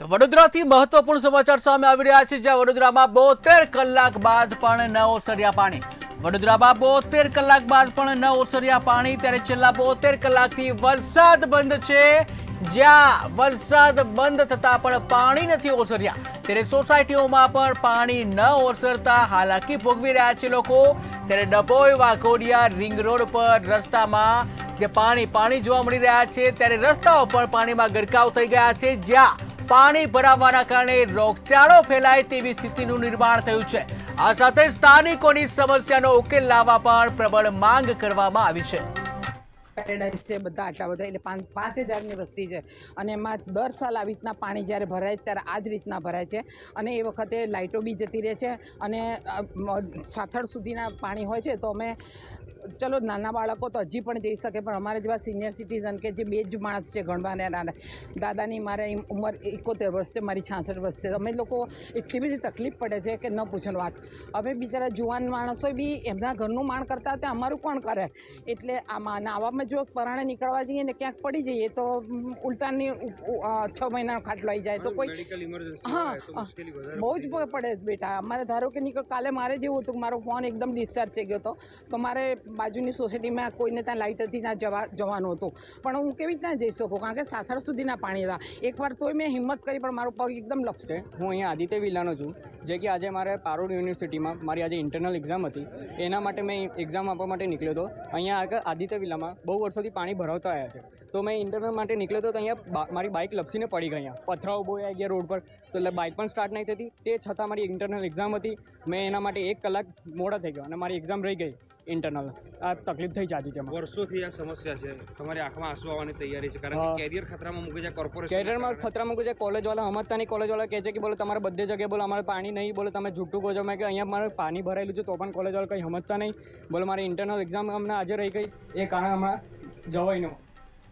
તો વડોદરાથી મહત્વપૂર્ણ સમાચાર સામે આવી રહ્યા છે, જ્યાં વડોદરામાં બોતેર કલાક બાદ પણ ન ઓસર્યા પાણી. વડોદરામાં બોતેર કલાક બાદ પણ ન ઓસર્યા પાણી, ત્યારે છેલ્લા બોતેર કલાકથી વરસાદ બંધ છે. જ્યાં વરસાદ બંધ થતા પણ પાણી નથી ઓસર્યા. ત્યારે સોસાયટીઓમાં પણ પાણી ન ઓસરતા હાલાકી ભોગવી રહ્યા છે લોકો. ત્યારે ડભોઈ, વાઘોડિયા, રિંગ રોડ પર રસ્તામાં જે પાણી પાણી જોવા મળી રહ્યા છે, ત્યારે રસ્તાઓ પણ પાણીમાં ગરકાવ થઈ ગયા છે. જ્યાં પાણી ભરાવાના કારણે રોગચાળો ફેલાય તેવી સ્થિતિનું નિર્માણ થયું છે. આ સાથે સ્થાનિકોની સમસ્યાનો ઉકેલ લાવવા પણ પ્રબળ માંગ કરવામાં આવી છે. પેરેડાઇઝ છે બધા આટલા બધા, એટલે પાંચ પાંચ હજારની વસ્તી છે. અને એમાં દર સાલ આવી રીતના પાણી જ્યારે ભરાય ત્યારે આ જ રીતના ભરાય છે. અને એ વખતે લાઇટો બી જતી રહે છે. અને સાથળ સુધીના પાણી હોય છે, તો અમે ચલો નાના બાળકો તો હજી પણ જઈ શકે પણ અમારા જેવા સિનિયર સિટીઝન કે જે બે જ માણસ છે ગણવાના નાના દાદાની મારે ઉંમર એકોતેર વર્ષ છે મારી છાસઠ વર્ષ છે. અમે લોકો એટલી બધી તકલીફ પડે છે કે ન પૂછોની વાત. અમે બિચારા જુવાન માણસો બી એમના ઘરનું માણ કરતા હતા અમારું કોણ કરે? એટલે આમાં આવામાં જો પરાણે નીકળવા જઈએ ને ક્યાંક પડી જઈએ તો ઉલટાની છ મહિનાનો ખાટલો આવી જાય. તો કોઈ હા બહુ જ પડે. બેટા. અમારે ધારો કે નીકળ કાલે મારે જેવું હતું મારો ફોન એકદમ ડિસ્ચાર્જ થઈ ગયો હતો. તો મારે બાજુની સોસાયટીમાં કોઈને ત્યાં લાઇટ હતી, ત્યાં જવા, જવાનું હતું. પણ હું કેવી રીતના જઈ શકું? કારણ કે સાસર સુધીના પાણી હતા. એકવાર તોય મેં હિંમત કરી, પણ મારો પગ એકદમ લફ છે. હું અહીંયા આદિત્ય વિલાનો છું. જે કે આજે મારે પારોડ યુનિવર્સિટીમાં મારી આજે ઇન્ટરનલ એક્ઝામ હતી. એના માટે મેં એક્ઝામ આપવા માટે નીકળ્યો હતો. અહીંયા આગળ આદિત્ય વિલામાં બહુ વર્ષોથી પાણી ભરાવતા આવ્યા છે. તો મેં ઇન્ટરવ્યૂ માટે નીકળ્યો તો અહીંયા મારી બાઇક લપસીને પડી ગઈ અહીંયા. પથરાઓ બહુ આવી ગયા રોડ પર. તો એટલે બાઇક પણ સ્ટાર્ટ નહીં થતી. તે છતાં મારી ઇન્ટરનલ એક્ઝામ હતી. મેં એના માટે એક કલાક મોડા થઈ ગયો અને મારી એક્ઝામ રહી ગઈ ઇન્ટરનલ આ તકલીફ થઈ છે આદિત્યમાં વર્ષોથી આ સમસ્યા છે. તમારી આંખમાં આંસુ આવવાની તૈયારી છે. કારણ કે. કેરિયર ખતરામાં મૂકે છે કોર્પોરેશન કેરિયરમાં ખતરામાં કોઈ કોલેજવાળા સમજતા કોલેજવાળા કહે છે કે બોલો તમારે બધે જગ્યાએ બોલો અમારે પાણી નહીં બોલો તમે જૂઠું કહો છો. મેં કે અહીંયા મારે પાણી ભરાયેલું છે તો પણ કોલેજવાળા કંઈ સમજતા નહીં. બોલો મારી ઇન્ટરનલ એક્ઝામ હમણાં આજે રહી ગઈ. એ કારણે હમણાં જવાય નહીં.